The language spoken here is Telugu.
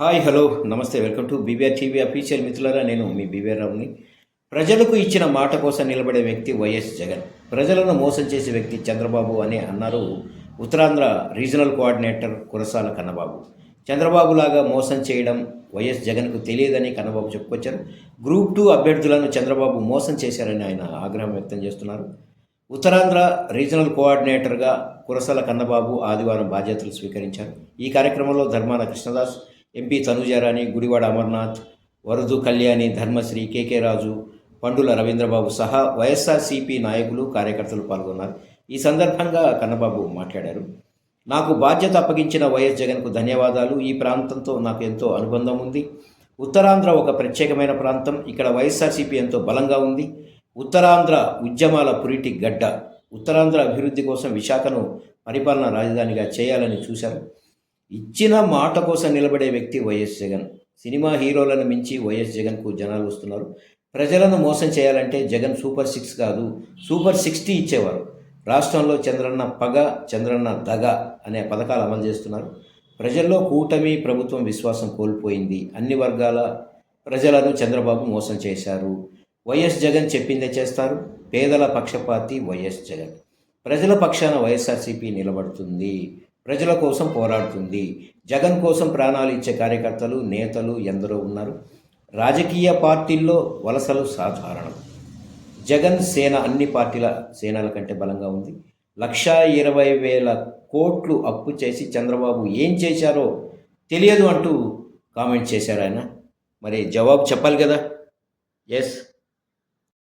Hi hello namaste welcome to BBR TV official మిత్రులారా నేను మీ బీబీఆర్ రావుని ప్రజలకు ఇచ్చిన మాట కోసం నిలబడే వ్యక్తి వైఎస్ జగన్. ప్రజలను మోసం చేసే వ్యక్తి చంద్రబాబు అని అన్నారు ఉత్తరాంధ్ర రీజనల్ కోఆర్డినేటర్ కురసాల కన్నబాబు. చంద్రబాబు లాగా మోసం చేయడం వైఎస్ జగన్కు తెలియదని కన్నబాబు చెప్పుకొచ్చారు. గ్రూప్ టూ అభ్యర్థులను చంద్రబాబు మోసం చేశారని ఆయన ఆగ్రహం వ్యక్తం చేస్తున్నారు. ఉత్తరాంధ్ర రీజనల్ కోఆర్డినేటర్గా కురసాల కన్నబాబు ఆదివారం బాధ్యతలు స్వీకరించారు. ఈ కార్యక్రమంలో ధర్మాన కృష్ణదాస్ ఎంపీ తనుజారాణి గుడివాడ అమర్నాథ్ వరదు కళ్యాణి ధర్మశ్రీ కేకే రాజు పండుల రవీంద్రబాబు సహా వైఎస్ఆర్సీపీ నాయకులు కార్యకర్తలు పాల్గొన్నారు. ఈ సందర్భంగా కన్నబాబు మాట్లాడారు. నాకు బాధ్యత అప్పగించిన వైఎస్ జగన్కు ధన్యవాదాలు. ఈ ప్రాంతంతో నాకు ఎంతో అనుబంధం ఉంది. ఉత్తరాంధ్ర ఒక ప్రత్యేకమైన ప్రాంతం. ఇక్కడ వైఎస్ఆర్సీపీ ఎంతో బలంగా ఉంది. ఉత్తరాంధ్ర ఉద్యమాల పురిటి గడ్డ. ఉత్తరాంధ్ర అభివృద్ధి కోసం విశాఖను పరిపాలనా రాజధానిగా చేయాలని చూశారు. ఇచ్చిన మాట కోసం నిలబడే వ్యక్తి వైఎస్ జగన్. సినిమా హీరోలను మించి వైఎస్ జగన్కు జనాలు వస్తున్నారు. ప్రజలను మోసం చేయాలంటే జగన్ సూపర్ సిక్స్ కాదు సూపర్ సిక్స్టీ ఇచ్చేవారు. రాష్ట్రంలో చంద్రన్న పగ చంద్రన్న దగ అనే పథకాలు అమలు చేస్తున్నారు. ప్రజల్లో కూటమి ప్రభుత్వం విశ్వాసం కోల్పోయింది. అన్ని వర్గాల ప్రజలను చంద్రబాబు మోసం చేశారు. వైఎస్ జగన్ చెప్పిందే చేస్తారు. పేదల పక్షపాతి వైఎస్ జగన్. ప్రజల పక్షాన వైఎస్ఆర్సీపీ నిలబడుతుంది. ప్రజల కోసం పోరాడుతుంది. జగన్ కోసం ప్రాణాలు ఇచ్చే కార్యకర్తలు నేతలు ఎందరో ఉన్నారు. రాజకీయ పార్టీల్లో వలసలు సాధారణం. జగన్ సేన అన్ని పార్టీల సేనల కంటే బలంగా ఉంది. లక్షా ఇరవై వేల కోట్లు అప్పు చేసి చంద్రబాబు ఏం చేశారో తెలియదు అంటూ కామెంట్ చేశారు ఆయన. మరి జవాబు చెప్పాలి కదా? ఎస్